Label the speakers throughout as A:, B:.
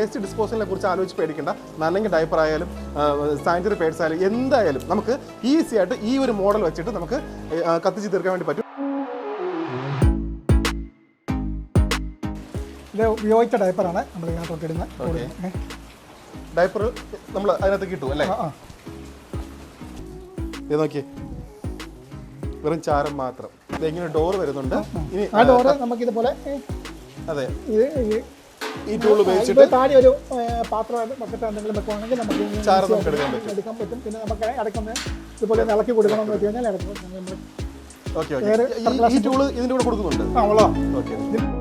A: Waste ഡിസ്പോസലിനെ കുറിച്ച് ആലോചിച്ച് പേടിക്കേണ്ട. നല്ലെങ്കിൽ ഡയപ്പർ ആയാലും സാനിറ്ററി പേഡ്സ് ആയാലും എന്തായാലും നമുക്ക് ഈസി ആയിട്ട് ഈ ഒരു മോഡൽ വെച്ചിട്ട് നമുക്ക് കത്തിച്ച് തീർക്കാൻ വേണ്ടി പറ്റും.
B: ഇത് ഉപയോഗിച്ച ഡയപ്പറാണ് നമ്മൾ ഇതിനകത്തോട്ട് ഇടുന്നത്
A: ഡയപ്പർ നമ്മൾ അതിനകത്ത് കിട്ടും അല്ലേ? ഇത് നോക്കിയേ. വെറും ചാരം മാത്രം. ഇതെങ്ങനെ ഡോർ വരുന്നുണ്ട്. ഇനി
B: ആ ഡോറ് നമുക്ക് ഇതുപോലെ
A: അതെ.
B: ഇത് ഈ
A: ടൂൾ ഉപയോഗിച്ചിട്ട്
B: താടി താഴെ ഒരു പാത്രമായിട്ട് പാത്രം ബക്കറ്റ് എന്തെങ്കിലും വെക്കുവാണെങ്കിൽ നമുക്ക് ഇങ്ങനെ
A: നമുക്ക് എടുക്കാൻ
B: പറ്റും. എടുക്കാൻ പറ്റും. പിന്നെ നമുക്ക് ഇടയ്ക്കൊന്ന് ഇതുപോലെ ഒന്ന് ഇളക്കി കൊടുക്കണമെന്ന് വെച്ച് കഴിഞ്ഞാൽ ഇടയ്ക്ക്
A: ഓക്കെ ഓക്കെ. ഈ ടൂൾ ഇതിന്റെ കൂടെ കൊടുക്കുന്നുണ്ട്?
B: ആ
A: ഓക്കെ.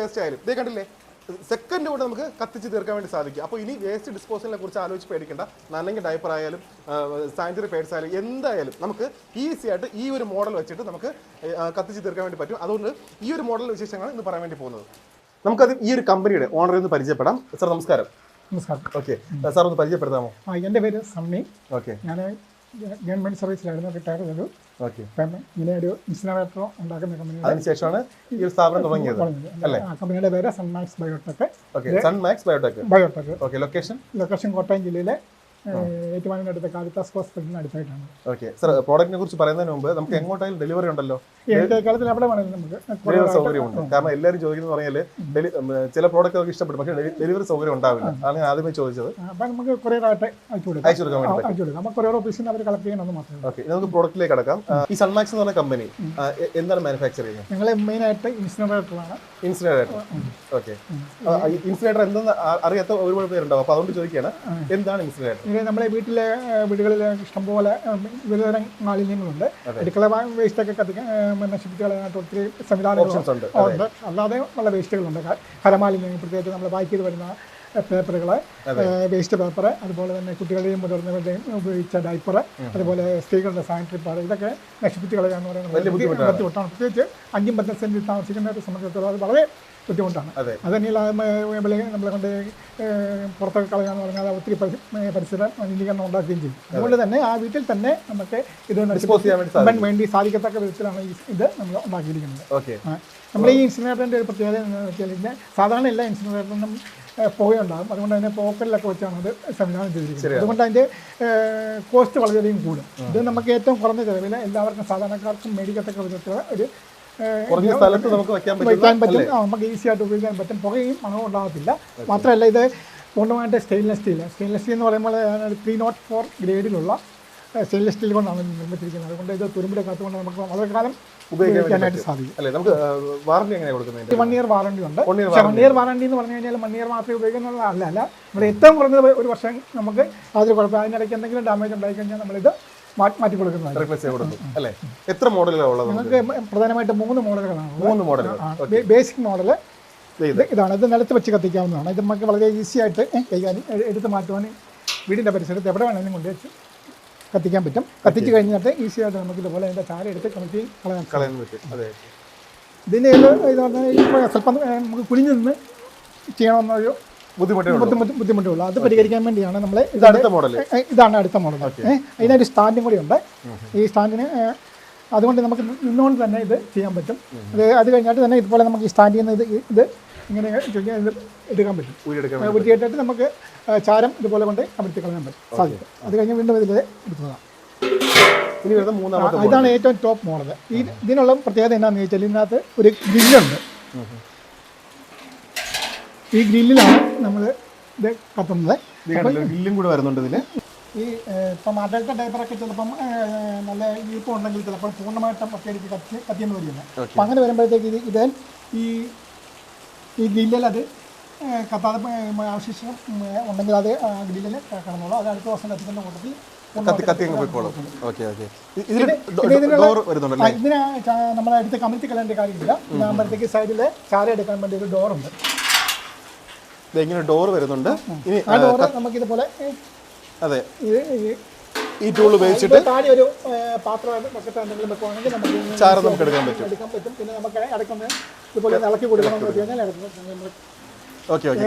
A: വേസ്റ്റ് ആയാലും. ഇതേ കണ്ടില്ലേ? സെക്കൻഡ് കൊണ്ട് നമുക്ക് കത്തിച്ച് തീർക്കാൻ വേണ്ടി സാധിക്കും. അപ്പോൾ ഇനി വേസ്റ്റ് ഡിസ്പോസലിനെ കുറിച്ച് ആലോചിച്ച് പേടിക്കേണ്ട. നല്ലെങ്കിൽ ഡയപ്പർ ആയാലും സാനിറ്ററി പേഡ്സ് ആയാലും എന്തായാലും നമുക്ക് ഈസി ആയിട്ട് ഈ ഒരു മോഡൽ വെച്ചിട്ട് നമുക്ക് കത്തിച്ച് തീർക്കാൻ വേണ്ടി പറ്റും. അതുകൊണ്ട് ഈ ഒരു മോഡൽ വിശേഷങ്ങളാണ് ഇന്ന് പറയാൻ വേണ്ടി പോകുന്നത്. നമുക്കത് ഈ ഒരു കമ്പനിയുടെ ഓണർ ഒന്ന് പരിചയപ്പെടാം. സാർ നമസ്കാരം.
B: നമസ്കാരം.
A: ഓക്കെ സാർ ഒന്ന് പരിചയപ്പെടുത്താമോ?
B: എന്റെ പേര് സമ്മി
A: ഓക്കെ
B: ഞാൻ ഗവൺമെന്റ് സർവീസിലായിരുന്നു റിട്ടയർ ചെയ്തു. ഇങ്ങനെ ഒരു ഇൻസിനറേറ്റർ ഉണ്ടാക്കുന്ന കമ്പനി
A: അതിനുശേഷമാണ് ഈ ഒരു സ്ഥാപനം തുടങ്ങിയത്. അല്ലേ?
B: ആ കമ്പനിയുടെ പേര് Sunmax Biotech
A: okay Sunmax Biotech
B: biotech
A: okay location
B: location Kottayam ജില്ലയിലെ ഏറ്റുമാനൂരിന്റെ അടുത്ത കാലിത്താസ് ഹോസ്പിറ്റലിന് അടുത്തായിട്ടാണ്.
A: ഓക്കെ. സർ പ്രോഡക്റ്റിനെ കുറിച്ച് പറയുന്നതിന് മുമ്പ് നമുക്ക് എങ്ങോട്ടായാലും ഡെലിവറി ഉണ്ടല്ലോ.
B: ഈ കാലത്തിൽ എവിടെ വേണമെങ്കിലും നമുക്ക്
A: ഡെലിവറി സൗകര്യമുണ്ട്. കാരണം എല്ലാവരും ചോദിക്കുന്നത് പറഞ്ഞാൽ ചില പ്രോഡക്റ്റ് അവർക്ക് ഇഷ്ടപ്പെടും പക്ഷേ ഡെലിവറി സൗകര്യം ഉണ്ടാവില്ല. അതാണ് ഞാൻ ആദ്യമേ ചോദിച്ചത്.
B: അപ്പം നമുക്ക് കൊറിയറായിട്ട് അയച്ചു കൊടുക്കാം.
A: അയച്ചു
B: കൊടുക്കാം. നമുക്ക് കൊറിയർ ഓഫീസിൽ അവർ കളക്ട് ചെയ്യണമെന്ന് മാത്രമേ
A: ഓക്കെ. നമുക്ക് പ്രോഡക്റ്റിലേക്ക് കടക്കാം. ഈ സൺമാക്സ് എന്ന് പറഞ്ഞ കമ്പനി എന്താണ് മാനുഫാക്ചർ ചെയ്യുന്നത്?
B: ഞങ്ങൾ മെയിനായിട്ട് ഇൻസിനറേറ്ററാണ്
A: ഇൻസിനേറ്റർ ഓക്കെ. ഇൻസിനേറ്റർ എന്തെന്ന് അറിയാത്ത ഒരുപാട് പേരുണ്ടാവും. അപ്പോൾ അതുകൊണ്ട് ചോദിക്കുകയാണ് എന്താണ് ഇൻസിനേറ്റർ
B: ഇത് നമ്മുടെ വീട്ടിലെ വീടുകളിൽ ഇഷ്ടംപോലെ വിവിധതരം മാലിന്യങ്ങളുണ്ട്. അടുക്കള വേസ്റ്റൊക്കെ കത്തിക്കാൻ നശിപ്പിച്ച് കളയാനായിട്ട് ഒത്തിരി സംവിധാനങ്ങൾ
A: ഉണ്ട്.
B: അല്ലാതെ ഉള്ള വേസ്റ്റുകളുണ്ട് ക- ഖരമാലിന്യങ്ങൾ പ്രത്യേകിച്ച് നമ്മൾ ബാക്ക് ചെയ്ത് വരുന്ന പേപ്പറുകൾ വേസ്റ്റ് പേപ്പർ അതുപോലെ തന്നെ കുട്ടികളുടെയും മുതിർന്നവരുടെയും ഉപയോഗിച്ച ഡൈപ്പർ അതുപോലെ സ്ത്രീകളുടെ സാനിറ്ററി പാഡ് ഇതൊക്കെ നശിപ്പിച്ച് കളയാന്ന് പറയുന്നത്.
A: ബുദ്ധിമുട്ടാണ്.
B: പ്രത്യേകിച്ച് അഞ്ചും പത്തും സെന്റിൽ താമസിക്കുന്നവരെ സംബന്ധിച്ചിടത്തോളം അത് വളരെ ബുദ്ധിമുട്ടാണ്.
A: അതെ.
B: തന്നെയുള്ള നമ്മളെ കൊണ്ട് പുറത്തൊക്കെ പുറത്തൊക്കെ കളയാന്ന് പറഞ്ഞാൽ ഒത്തിരി പരിസര മലിനീകരണം ഉണ്ടാക്കുകയും ചെയ്യും. അതുകൊണ്ട് തന്നെ ആ വീട്ടിൽ തന്നെ നമുക്ക് ഇത്
A: ഡിസ്പോസ് ചെയ്യാൻ വേണ്ടി
B: സാധിക്കത്തക്ക വിധത്തിലാണ് ഈ ഇത് നമ്മൾ ഉണ്ടാക്കിയിരിക്കുന്നത്. നമ്മൾ ഈ ഇൻസിനേറ്ററിന്റെ ഒരു പ്രത്യേകത എന്താണെന്ന് വെച്ചാൽ ഇതിന് സാധാരണ എല്ലാ ഇൻസിനേറ്ററിനും പുകയുണ്ടാകും. അതുകൊണ്ട് അതിനെ പോക്കറ്റിലൊക്കെ വെച്ചാണ് അത് സംവിധാനം ചെയ്തിരിക്കുന്നത്. അതുകൊണ്ട് അതിന്റെ കോസ്റ്റ് വളരെയധികം കൂടും. ഇത് നമുക്ക് ഏറ്റവും കുറഞ്ഞ ചിലവിൽ എല്ലാവർക്കും സാധാരണക്കാർക്കും മേടിക്കത്തക്ക വിധത്തിലുള്ള ഒരു
A: കുറഞ്ഞ സ്ഥലത്ത് നമുക്ക് വെക്കാൻ
B: പറ്റും. നമുക്ക് ഈസി ആയിട്ട് ഉപയോഗിക്കാൻ പറ്റും. പുകയും മണവും ഉണ്ടാകത്തില്ല. മാത്രമല്ല ഇത് പൂർണമായിട്ട് സ്റ്റെയിൻലെസ് സ്റ്റീൽ സ്റ്റെയിൻലെസ് സ്റ്റീൽ എന്ന് പറയുമ്പോൾ ത്രീ നോട്ട് ഫോർ ഗ്രേഡിലുള്ള സ്റ്റെയിൻലെസ് സ്റ്റീൽ കൊണ്ടാണ് നിർമ്മിച്ചിരിക്കുന്നത്. അതുകൊണ്ട് ഇത് തുരുമ്പിടെ കാത്തുകൊണ്ട് നമുക്ക് വളരെ കാലം ഉപയോഗിക്കാനായിട്ട് സാധിക്കും.
A: അല്ലേ? നമുക്ക് വാറണ്ടി എങ്ങനെ കൊടുക്കുന്നത്?
B: വൺ ഇയർ വാറണ്ടി ഉണ്ട്. വൺ ഇയർ വാറണ്ടി എന്ന് പറഞ്ഞു കഴിഞ്ഞാൽ വൺ ഇയർ മാത്രമേ ഉപയോഗിക്കുന്നുള്ള. അല്ല അല്ല. നമ്മുടെ ഏറ്റവും കുറഞ്ഞത് ഒരു വർഷം നമുക്ക് അതൊരു കുഴപ്പം അതിനിടയ്ക്ക് എന്തെങ്കിലും ഡാമേജ് ഉണ്ടായി കഴിഞ്ഞാൽ നമ്മളിത് മാറ്റി കൊടുക്കുന്നതാണ്
A: റിപ്ലേസ് ചെയ്ത് കൊടുക്കും. അല്ലേ? എത്ര മോഡലുകളാണ് ഉള്ളത് നമുക്ക്?
B: നമുക്ക് പ്രധാനമായിട്ട് മൂന്ന് മോഡലുകളാണ്
A: മൂന്ന് മോഡലുകൾ.
B: ബേസിക് മോഡൽ
A: ഇത്.
B: ഇത് ഇതാണ്. ഇത് നിലത്ത് വെച്ച് കത്തിക്കാവുന്നതാണ്. ഇത് നമുക്ക് വളരെ ഈസി ആയിട്ട് കൈകാര്യം എടുത്ത് മാറ്റുവാൻ വീടിന്റെ പരിസരത്ത് എവിടെ വേണമെങ്കിലും കൊണ്ടു വെച്ച് കത്തിക്കാൻ പറ്റും. കത്തിച്ച് കഴിഞ്ഞിട്ട് ഈസി ആയിട്ട് നമുക്ക് ഇതുപോലെ അതിന്റെ ചാര എടുത്ത് കണക്കി കളയാൻ.
A: കളയാൻ പറ്റും. അതെ.
B: ഇതിന്റെ ഇത് പറഞ്ഞാൽ ഇപ്പോൾ സ്വല്പം നമുക്ക് കുനിഞ്ഞു നിന്ന് ചെയ്യണമെന്നൊരു ബുദ്ധിമുട്ടുള്ളൂ അത് പരിഹരിക്കാൻ വേണ്ടിയാണ് നമ്മൾ
A: അടുത്ത മോഡൽ
B: ഇതാണ് അടുത്ത മോഡൽ അതിനൊരു സ്റ്റാൻഡും കൂടി ഉണ്ട്. ഈ സ്റ്റാൻഡിന് അതുകൊണ്ട് നമുക്ക് നിന്നുകൊണ്ട് തന്നെ ഇത് ചെയ്യാൻ പറ്റും. അത് അത് കഴിഞ്ഞിട്ട് തന്നെ ഇതുപോലെ നമുക്ക് ഈ സ്റ്റാൻഡിൽ നിന്ന് ഇത് ഇത് ഇങ്ങനെ എടുക്കാൻ പറ്റും. വെട്ടിയിട്ടിട്ട് നമുക്ക് ചാരം ഇതുപോലെ കൊണ്ട് അമർത്തി കളയാൻ പറ്റും സാധിക്കും. അത് കഴിഞ്ഞ് വീണ്ടും ഇതിൽ എടുത്തതാണ്.
A: ഇനി വരുന്ന മൂന്നാമത്തെ
B: ഇതാണ് ഏറ്റവും ടോപ്പ് മോഡൽ ഈ ഇതിനുള്ള പ്രത്യേകത എന്താണെന്ന് ചോദിച്ചാൽ ഇതിനകത്ത് ഒരു ഗ്രില്ലുണ്ട് ഈ ഗ്രില്ലിലാണ് നമ്മൾ ഇത് കത്തുന്നത്.
A: ഗ്രില്ലും കൂടെ വരുന്നുണ്ട് ഇതിൽ
B: ഈ ഇപ്പം അടൽത്ത ടൈപ്പറൊക്കെ ചിലപ്പം നല്ല ഈർപ്പം ഉണ്ടെങ്കിൽ ചിലപ്പോൾ പൂർണമായിട്ടും ഒറ്റയടിക്ക് കത്തി കത്തിയെന്ന് വരുന്നത് അപ്പം അങ്ങനെ വരുമ്പോഴത്തേക്ക് ഇത് ഇത് ഈ ഈ ഗ്രില്ലിൽ അത് കത്താതെ അവശിഷ്ടം ഉണ്ടെങ്കിൽ അത് ഗ്രില്ലിൽ കിടന്നോളൂ. അത് അടുത്ത ദിവസം കത്തിക്കുന്ന കൂട്ടത്തിൽ ഇതിന് നമ്മളെ അടുത്ത് കമഴ്ത്തി കളയേണ്ട കാര്യമില്ല. ഇതാകുമ്പോഴത്തേക്ക് സൈഡിൽ ചാര എടുക്കാൻ വേണ്ടി ഒരു ഡോറുണ്ട്.
A: ഇങ്ങനെ ഡോർ വരുന്നുണ്ട്. ഇനി
B: ആ ഡോറ് നമുക്കിതുപോലെ
A: അതെ.
B: ഇത് ഈ
A: ഈ ടൂൾ ഉപയോഗിച്ചിട്ട്
B: താഴെ ഒരു പാത്രമായിട്ട് പാത്രം ബക്കറ്റ് എന്തെങ്കിലും വെക്കുവാണെങ്കിൽ നമുക്ക്
A: ചാരം നമുക്ക് എടുക്കാൻ പറ്റും.
B: എടുക്കാൻ പറ്റും. പിന്നെ നമുക്ക് ഇതുപോലെ ഇളക്കി കൊടുക്കണം എന്ന് കഴിഞ്ഞാൽ നമ്മൾ
A: ഓക്കെ ഓക്കെ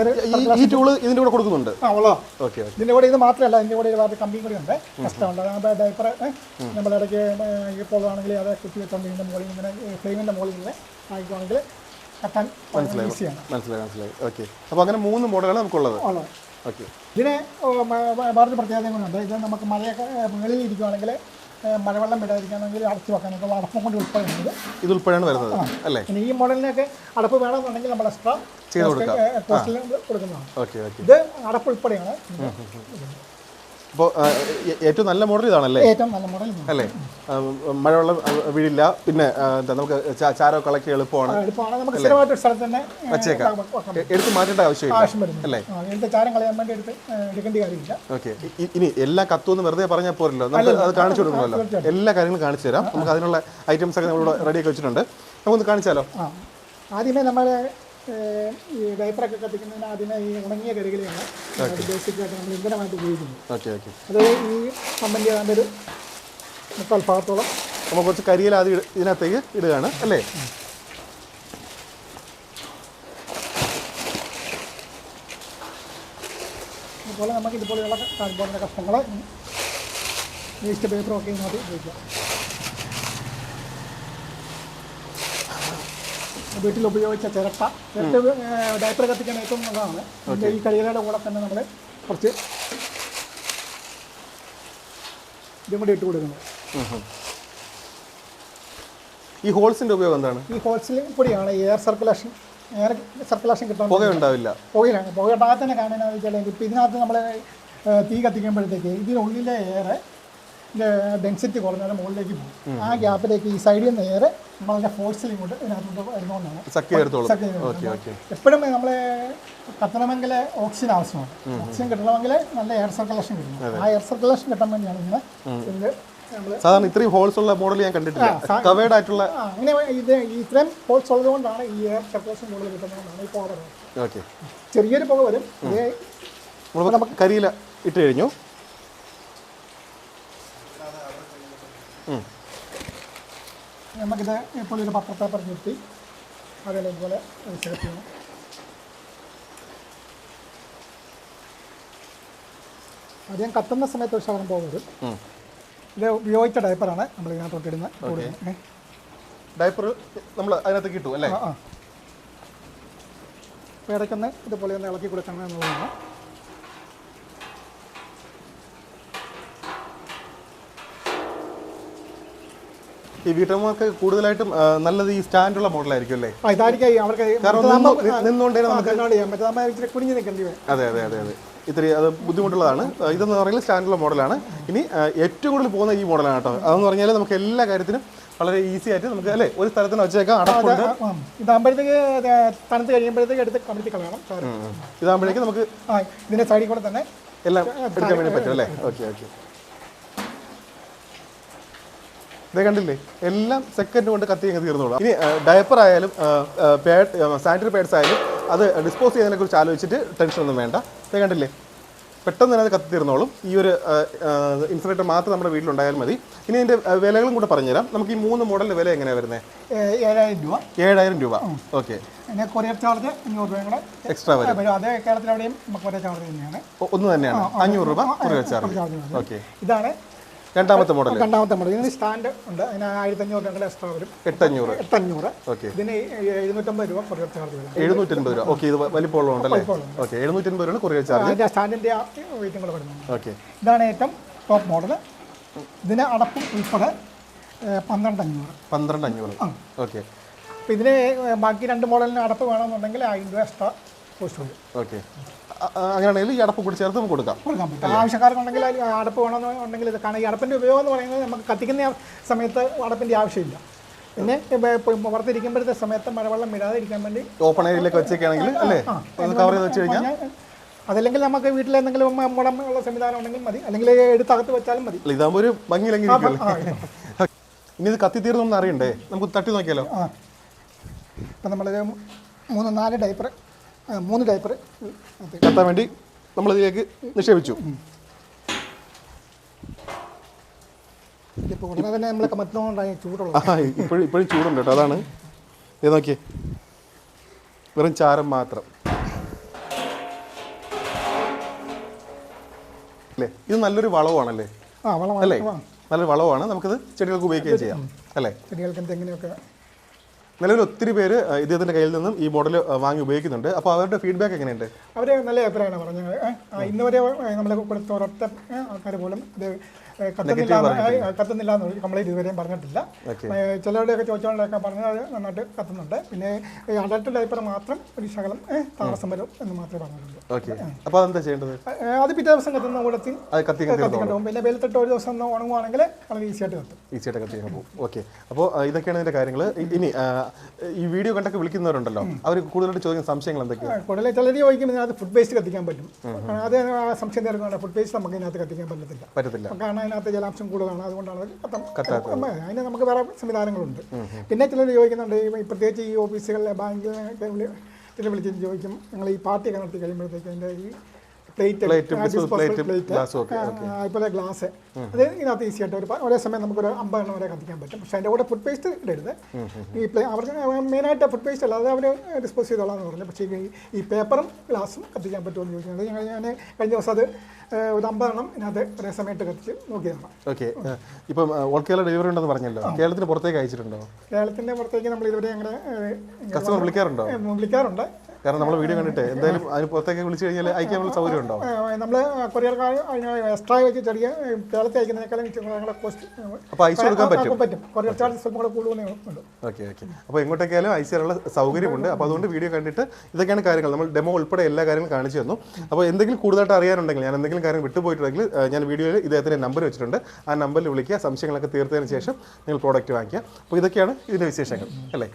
A: ഈ ടൂൾ ടൂൾ ഇതിന്റെ കൂടെ കൊടുക്കുന്നുണ്ട്.
B: ആ ഉള്ളോ
A: ഓക്കെ
B: കൂടെ ഇത് മാത്രമല്ല ഇതിന്റെ കൂടെ ഒരുപാട് കമ്പിയും കൂടി ഉണ്ട്. കഷ്ടമുണ്ട് ഡൈപ്പർ നമ്മളിടയ്ക്ക് ഇപ്പോൾ ആണെങ്കിൽ അത് കുത്തി വെച്ചോണ്ട് ഇതിന്റെ മുകളിൽ ഇങ്ങനെ ഫ്ലെയിമിന്റെ മുകളിൽ ഇങ്ങനെ ആയിക്കുവാണെങ്കിൽ കത്താൻ ഈസിയാണ്.
A: മനസ്സിലായി മനസ്സിലായി. ഓക്കെ അപ്പോൾ അങ്ങനെ മൂന്ന് മോഡലാണ് നമുക്കുള്ളത്. ഓക്കെ
B: ഇതിന് വേറൊരു പ്രത്യേകത കൂടെ ഇത് നമുക്ക് മഴയൊക്കെ മുകളിൽ ഇരിക്കുവാണെങ്കിൽ ഏ, മഴവെള്ളം വിടാതിരിക്കുകയാണെങ്കിൽ അടച്ചു വെക്കാനൊക്കെ അടപ്പം കൊണ്ട് ഉൾപ്പെടുന്നത്
A: ഇത് ഉൾപ്പെടെയാണ് വരുന്നത് അല്ലേ?
B: ഇനി ഈ മോഡലിനൊക്കെ അടപ്പ് വേണമെന്നുണ്ടെങ്കിൽ നമ്മൾ എക്സ്ട്രാ കോസ്റ്റിൽ കൊടുക്കുന്നതാണ്. ഇത് അടപ്പ് ഉൾപ്പെടെയാണ്.
A: അപ്പോൾ ഏറ്റവും നല്ല മോഡൽ ഇതാണല്ലേ?
B: ഏറ്റവും നല്ല മോഡൽ
A: അല്ലേ? മഴവെള്ളം വീഴില്ല പിന്നെ എന്താ നമുക്ക് ചാരോ കളക്ട് കളക്കി എളുപ്പമാണ്. വച്ചേക്കാം. എടുത്ത് മാറ്റേണ്ട ആവശ്യമില്ല. അല്ലേ? ഓക്കെ. ഇനി എല്ലാം കത്തുമെന്ന് വെറുതെ പറഞ്ഞാൽ പോരല്ലോ. നമ്മൾ അത് കാണിച്ചു കൊടുക്കണമല്ലോ. എല്ലാ കാര്യങ്ങളും കാണിച്ചു തരാം. നമുക്ക് അതിനുള്ള ഐറ്റംസ് ഒക്കെ നമ്മളിവിടെ റെഡിയാക്കി വെച്ചിട്ടുണ്ട്. നമുക്കൊന്ന് കാണിച്ചാലോ?
B: ആദ്യമേ നമ്മൾ ഈ ഡൈപ്പറൊക്കെ കത്തിക്കുന്നതിന് ആദ്യമേ ഈ ഉണങ്ങിയ കരികളെയാണ് ബേസിക്കായിട്ട് നമ്മൾ ഇന്ധനമായിട്ട് ഉപയോഗിക്കുന്നത്. അത് ഈ കമ്പനി ഏതാണ്ട് ഒരു മുക്കാൽ ഭാഗത്തോളം
A: നമ്മൾ കുറച്ച് കരിയിൽ ആദ്യം ഇതിനകത്തേക്ക് ഇടുകയാണ് അല്ലേ?
B: അതുപോലെ നമുക്ക് ഇതുപോലെയുള്ള കാർബോണിന്റെ കഷ്ണങ്ങൾ വേസ്റ്റ് പേപ്പറും ഒക്കെ ഇതിനകത്ത് ഉപയോഗിക്കാം. വീട്ടിൽ ഉപയോഗിച്ച ചിരട്ട ചിരട്ട ഡയപ്പർ കത്തിക്കാൻ ഏറ്റവും നല്ലതാണ്. ഈ കരികളുടെ കൂടെ തന്നെ നമ്മൾ കുറച്ച് ഇതും കൂടി ഇട്ട് കൊടുക്കുന്നത്
A: ഈ ഹോൾസിന്റെ ഉപയോഗം എന്താണ്?
B: ഈ ഹോൾസിൽ കൂടിയാണ് എയർ സർക്കുലേഷൻ എയർ സർക്കുലേഷൻ കിട്ടാൻ
A: പുക ഉണ്ടാവില്ല.
B: പുകയിലാണ്. പുക കാരണം എന്താണെന്ന് വെച്ചാൽ ഇപ്പം ഇതിനകത്ത് നമ്മൾ തീ കത്തിക്കുമ്പോഴത്തേക്ക് ഇതിനുള്ളിലെ എയർ ഡെൻസിറ്റി കുറഞ്ഞാൽ മുകളിലേക്ക് പോകും. ആ ഗ്യാപ്പിലേക്ക് ഈ സൈഡിൽ നിന്ന് നേരെ വളരെ ഫോഴ്സിൽ ഇങ്ങോട്ട് ഇതിനകത്തോട്ട്
A: ഓക്കെ
B: എപ്പോഴും നമ്മൾ കത്തണമെങ്കിൽ ഓക്സിജൻ ആവശ്യമാണ്. ഓക്സിജൻ കിട്ടണമെങ്കിൽ നല്ല എയർ സർക്കുലേഷൻ കിട്ടണം. ആ എയർ സർക്കുലേഷൻ കിട്ടാൻ വേണ്ടിയാണ് ഇങ്ങനെ
A: സാധാരണ ഇത്രയും ഹോൾസ് ഉള്ള മോഡൽ ഞാൻ കണ്ടിട്ടില്ല. കവേർഡ് ആയിട്ടുള്ള
B: അങ്ങനെ ഇത് ഇത്രയും ഹോൾസ് ഉള്ളതുകൊണ്ടാണ് ഈ എയർ സർക്കുലേഷൻ കൂടുതൽ കിട്ടുന്നതെന്നാണ് ഈ പുക
A: ഓക്കെ
B: ചെറിയൊരു പുക വരും.
A: നമുക്ക് കരിയില ഇട്ട് കഴിഞ്ഞു.
B: നമുക്കിത് ഇപ്പോൾ ഒരു പത്രത്തെ പേപ്പർ നിർത്തി. അതിൽ ഇതുപോലെ സെലക്ട് ചെയ്യണം. ആദ്യം കത്തുന്ന സമയത്ത് ഒരു ശകലം
A: പോകരുത്
B: ഇത് ഉപയോഗിച്ച ഡയപ്പറാണ് നമ്മൾ ഇതിനകത്തോട്ട് ഇടുന്ന.
A: ഡയപ്പർ നമ്മൾ അതിനകത്ത് കിട്ടും അല്ലേ?
B: ആ ഇടയ്ക്കൊന്ന് ഇതുപോലെ ഒന്ന് ഇളക്കി കൊടുക്കണം എന്നുള്ളതാണ്.
A: ഈ വീട്ടമ്മമാർക്ക് കൂടുതലായിട്ടും ആ, നല്ലത് ഈ സ്റ്റാൻഡുള്ള മോഡലായിരിക്കും അല്ലേ?
B: ആ ഇതായിരിക്കും അവർക്ക്
A: കാരണം
B: മറ്റേതാകുമ്പോൾ
A: നിന്ന് നിന്നുകൊണ്ടേ നമുക്ക്
B: ഇച്ചിരി കുനിഞ്ഞ് നിൽക്കേണ്ടി വരും.
A: അതെ അതെ അതെ അതെ. ഇത്തിരി അത് ബുദ്ധിമുട്ടുള്ളതാണ്. ആ, ഇതെന്ന് പറയുന്നത് സ്റ്റാൻഡുള്ള മോഡലാണ്. ഇനി ആ, ഏറ്റവും കൂടുതൽ പോകുന്ന ഈ മോഡലാണ് കേട്ടോ. അതെന്ന് പറഞ്ഞാൽ നമുക്ക് എല്ലാ കാര്യത്തിനും വളരെ ഈസി ആയിട്ട് നമുക്ക് അല്ലേ? ഒരു സ്ഥലത്തിന് വെച്ചേക്കാം അടപ്പുണ്ട്.
B: ആ, ആ. ഇതാകുമ്പോഴത്തേക്ക് ഇത് തണുത്ത് കഴിയുമ്പോഴത്തേക്ക് എടുത്ത് കമിഴ്ത്തി കളയണം സാറ്
A: ഉം, ഉം. ഇതാകുമ്പോഴേക്കും നമുക്ക്
B: ആ ഇതിന്റെ സൈഡിൽ കൂടെ തന്നെ
A: എല്ലാം എടുക്കാൻ വേണ്ടി പറ്റും അല്ലേ? Okay okay. ഇതേ കണ്ടില്ലേ? എല്ലാം സെക്കൻഡ് കൊണ്ട് കത്തി അങ്ങ് തീർന്നോളൂ. ഇനി ഡയപ്പർ ആയാലും പാഡ് സാനിറ്ററി പാഡ്സ് ആയാലും അത് ഡിസ്പോസ് ചെയ്യുന്നതിനെ കുറിച്ച് ആലോചിച്ചിട്ട് ടെൻഷനൊന്നും വേണ്ട. ഇതേ കണ്ടില്ലേ? പെട്ടെന്ന് തന്നെ അത് കത്തി തീർന്നോളും. ഈ ഒരു ഇൻസുലേറ്റർ മാത്രം നമ്മുടെ വീട്ടിലുണ്ടായാൽ മതി. ഇനി ഇതിന്റെ വിലകളും കൂടെ പറഞ്ഞുതരാം. നമുക്ക് ഈ മൂന്ന് മോഡലിന്റെ വില എങ്ങനെയാണ് വരുന്നത്
B: ഏഴായിരം രൂപ.
A: ഏഴായിരം രൂപ. ഓക്കെ.
B: പിന്നെ കൊറിയർ ചാർജ് അഞ്ഞൂറ് രൂപ കൂടെ
A: എക്സ്ട്രാ വരും.
B: അതേ കേരളത്തിലെവിടെയും കൊറിയർ ചാർജ് തന്നെയാണ്.
A: ഒന്ന് തന്നെയാണ്. അഞ്ഞൂറ് രൂപ ചാർജ്. ഓക്കെ.
B: ഇതാണ്
A: രണ്ടാമത്തെ മോഡൽ
B: രണ്ടാമത്തെ മോഡൽ ഇതിന് സ്റ്റാൻഡ് ഉണ്ട്. അതിന് ആയിരത്തി അഞ്ഞൂറ് രൂപ എക്സ്ട്രാ വരും.
A: എട്ടഞ്ഞൂറ്.
B: എട്ടഞ്ഞൂറ്.
A: ഓക്കെ.
B: ഇതിന് എഴുന്നൂറ്റമ്പത് രൂപ കൊറിയർ ചാർജ് വരും.
A: എഴുന്നൂറ്റമ്പത് രൂപ. ഓക്കെ ഇത് വലിപ്പമുള്ള ഉണ്ടല്ലേ? ഓക്കെ എഴുന്നൂറ്റമ്പത് രൂപ കൊറിയർ ചാർജ്
B: അതിന്റെ സ്റ്റാൻഡിന്റെ വെയിറ്റും കൂടെ വരുന്നുണ്ട്.
A: ഓക്കെ.
B: ഇതാണ് ഏറ്റവും ടോപ്പ് മോഡൽ ഇതിന് അടപ്പും ഉൾപ്പെടെ പന്ത്രണ്ട് അഞ്ഞൂറ്
A: പന്ത്രണ്ട് അഞ്ഞൂറ് ഓക്കെ.
B: അപ്പോൾ ഇതിന് ബാക്കി രണ്ട് മോഡലിന് അടപ്പ് വേണമെന്നുണ്ടെങ്കിൽ ആയിരം രൂപ എക്സ്ട്രാ കോസ്റ്റ് വരും.
A: ഓക്കെ. അങ്ങനെയാണെങ്കിൽ ഈ അടപ്പ് കൂടി ചേർത്ത് നമുക്ക് കൊടുക്കാം.
B: കൊടുക്കാം. പറ്റും ആവശ്യക്കാർക്കുണ്ടെങ്കിൽ അടപ്പ് വേണമെന്നുണ്ടെങ്കിൽ ഇത് കാരണം ഈ അടപ്പിന്റെ ഉപയോഗം എന്ന് പറയുന്നത് നമുക്ക് കത്തിക്കുന്ന സമയത്ത് അടപ്പിന്റെ ആവശ്യമില്ല. പിന്നെ പുറത്തിരിക്കുമ്പോഴത്തെ സമയത്ത് മഴവെള്ളം വിടാതിരിക്കാൻ വേണ്ടി
A: ഓപ്പൺ ഏരിയയിലേക്ക് വെച്ചേക്കാണെങ്കിൽ അല്ലേ? കവർ ചെയ്ത് വെച്ച് കഴിഞ്ഞാൽ
B: അതല്ലെങ്കിൽ നമുക്ക് വീട്ടിൽ എന്തെങ്കിലും മുളം ഉള്ള സംവിധാനം ഉണ്ടെങ്കിൽ മതി. അല്ലെങ്കിൽ എടുത്തകത്ത് വെച്ചാലും മതി.
A: ഇതാകുമ്പോൾ ഒരു ഭംഗിയിലെങ്കിലും
B: ആ,
A: ഇനി ഇത് കത്തി തീർന്നൊന്നും അറിയണ്ടേ? നമുക്ക് തട്ടി നോക്കിയാലോ?
B: ആ. ഇപ്പം നമ്മളൊരു മൂന്ന് നാല് ഡൈപ്പർ മൂന്ന് ടൈപ്പർ
A: കത്താൻ വേണ്ടി നമ്മളിതിലേക്ക് നിക്ഷേപിച്ചു.
B: തന്നെ
A: ആ ഇപ്പോഴും ചൂടുണ്ട് കേട്ടോ അതാണ്. ഇത് നോക്കിയേ. വെറും ചാരം മാത്രം. അല്ലേ? ഇത് നല്ലൊരു വളവാണല്ലേ
B: ആ
A: അല്ലേ? നല്ലൊരു വളവാണ് നമുക്കിത് ചെടികൾക്ക് ഉപയോഗിക്കുകയും ചെയ്യാം. അല്ലേ?
B: ചെടികൾക്ക് എന്തെങ്കിലുമൊക്കെ
A: നിലവിൽ ഒത്തിരി പേര് ഇദ്ദേഹത്തിന്റെ കയ്യിൽ നിന്നും ഈ മോഡൽ വാങ്ങി ഉപയോഗിക്കുന്നുണ്ട്. അപ്പോൾ അവരുടെ ഫീഡ്ബാക്ക് എങ്ങനെയുണ്ട്?
B: അവർ നല്ല അഭിപ്രായമാണ് പറഞ്ഞത്. ഇന്ന് വരെ നമ്മൾ കൊടുത്ത ഒരൊറ്റ ആൾക്കാർ പോലും ഇത് കത്തുന്നില്ല കത്തുന്നില്ല എന്ന് കംപ്ലൈന്റ് ഇതുവരെയും പറഞ്ഞിട്ടില്ല. ചിലരുടെയൊക്കെ ചോദിച്ചോണ്ടൊക്കെ പറഞ്ഞത് അത് നന്നായിട്ട് കത്തുന്നുണ്ട്. പിന്നെ ഈ അഡൽട്ട് ഡൈപ്പർ മാത്രം ഒരു ശകലം താമസം വരും എന്ന് മാത്രമേ പറഞ്ഞിട്ടുള്ളൂ. അത് പിറ്റേ ദിവസം കത്തുന്ന കൂടത്തിൽ പിന്നെ വെയിലത്തിട്ട് ഒരു ദിവസം ഒന്ന് ഉണങ്ങുവാണെങ്കിൽ വളരെ ഈസി ആയിട്ട് കത്തും.
A: ഈസിയായിട്ട് കത്തി പോകും ഓക്കെ. അപ്പോൾ ഇതൊക്കെയാണ് ഇതിന്റെ കാര്യങ്ങൾ ഇനി ഈ വീഡിയോ കണ്ടൊക്കെ വിളിക്കുന്നവരുണ്ടല്ലോ. അവർ കൂടുതലായിട്ട് ചോദിക്കുന്ന സംശയങ്ങൾ എന്തൊക്കെയാണ്
B: കൂടുതൽ ചിലർ ചോദിക്കുമ്പോൾ അത് ഫുഡ് വേസ്റ്റ് കത്തിക്കാൻ പറ്റും. അത് സംശയം തീർക്കുന്നുണ്ട് ഫുഡ് വേസ്റ്റ് നമുക്ക് ഇതിനകത്ത് കത്തിക്കാൻ പറ്റത്തില്ല.
A: പറ്റത്തില്ല.
B: കാരണം അതിനകത്ത് ജലാംശം കൂടുതലാണ്. അതുകൊണ്ടാണ് അതിന് നമുക്ക് വേറെ സംവിധാനങ്ങളുണ്ട്. പിന്നെ ചിലർ ചോദിക്കുന്നുണ്ട് ഈ പ്രത്യേകിച്ച് ഈ ഓഫീസുകളിലെ ബാങ്കിലൊക്കെ വിളി- വിളിച്ചിട്ട് വിളിച്ച് ചോദിക്കും. നിങ്ങൾ ഈ പാർട്ടിയൊക്കെ നടത്തി കഴിയുമ്പോഴത്തേക്ക് അതിന്റെ ഈ പ്ലേറ്റ് അതുപോലെ ഗ്ലാസ് അത് ഇതിനകത്ത് ഈസി ആയിട്ട് ഒരു ഒരേ സമയം നമുക്ക് നമുക്കൊരു അമ്പതെണ്ണം വരെ കത്തിക്കാൻ പറ്റും. പക്ഷേ അതിന്റെ കൂടെ ഫുഡ് പേസ്റ്റ് ഇടരുത്. ഈ പ്ലേ അവർക്ക് മെയിനായിട്ട് ഫുഡ് പേസ്റ്റ് അല്ല അത് അവർ ഡിസ്പോസ് ചെയ്തോളാന്ന് പറഞ്ഞു. പക്ഷേ ഈ പേപ്പറും ഗ്ലാസും കത്തിക്കാൻ പറ്റുമെന്ന് ചോദിക്കുന്നത് ഞങ്ങൾ ഞാൻ കഴിഞ്ഞ ദിവസം അത് ഒരു അമ്പതെണ്ണം ഇതിനകത്ത് ഒരേ സമയത്ത് കത്തിച്ച് നോക്കിയതാണ്.
A: ഓക്കെ ഇപ്പം ഓൾ കേരള ഡെലിവറി ഉണ്ടെന്ന് പറഞ്ഞല്ലോ. കേരളത്തിന് പുറത്തേക്ക് അയച്ചിട്ടുണ്ടോ?
B: കേരളത്തിന്റെ പുറത്തേക്ക് നമ്മൾ ഇതുവരെ അങ്ങനെ ഏഹ്,
A: കസ്റ്റമർ വിളിക്കാറുണ്ടോ?
B: വിളിക്കാറുണ്ട്.
A: കാരണം നമ്മൾ വീഡിയോ കണ്ടിട്ട് എന്തായാലും അതിന് പുറത്തേക്ക് വിളിച്ചു കഴിഞ്ഞാൽ അയക്കാനുള്ള സൗകര്യം ഉണ്ടോ
B: നമ്മൾ കൊറിയർക്കാർ എക്സ്ട്രാ വെച്ച് ചെറിയ കേരളത്തിൽ അയക്കുന്നതിനേക്കാളും കോസ്റ്റ്
A: അപ്പോൾ അയച്ചു കൊടുക്കാൻ പറ്റും?
B: പറ്റും. കൊറിയർ ചാർജ് സ്വല്പം കൂടെ കൂടുതലേ ഉണ്ട്.
A: Okay okay. അപ്പോൾ എങ്ങോട്ടേക്കായാലും അയച്ചു തരാനുള്ള സൗകര്യമുണ്ട്. അപ്പോൾ അതുകൊണ്ട് വീഡിയോ കണ്ടിട്ട് ഇതൊക്കെയാണ് കാര്യങ്ങൾ. നമ്മൾ ഡെമോ ഉൾപ്പെടെ എല്ലാ കാര്യങ്ങളും കാണിച്ചു തന്നു. അപ്പോൾ എന്തെങ്കിലും കൂടുതലായിട്ട് അറിയാനുണ്ടെങ്കിൽ ഞാൻ എന്തെങ്കിലും കാര്യം വിട്ടുപോയിട്ടുണ്ടെങ്കിൽ ഞാൻ വീഡിയോയിൽ ഇദ്ദേഹത്തിന്റെ നമ്പർ വെച്ചിട്ടുണ്ട്. ആ നമ്പറിൽ വിളിക്കുക. സംശയങ്ങളൊക്കെ തീർത്തതിന് ശേഷം നിങ്ങൾ പ്രോഡക്റ്റ് വാങ്ങിക്കുക. അപ്പോൾ ഇതൊക്കെയാണ് ഇതിന്റെ വിശേഷങ്ങൾ. അല്ലേ?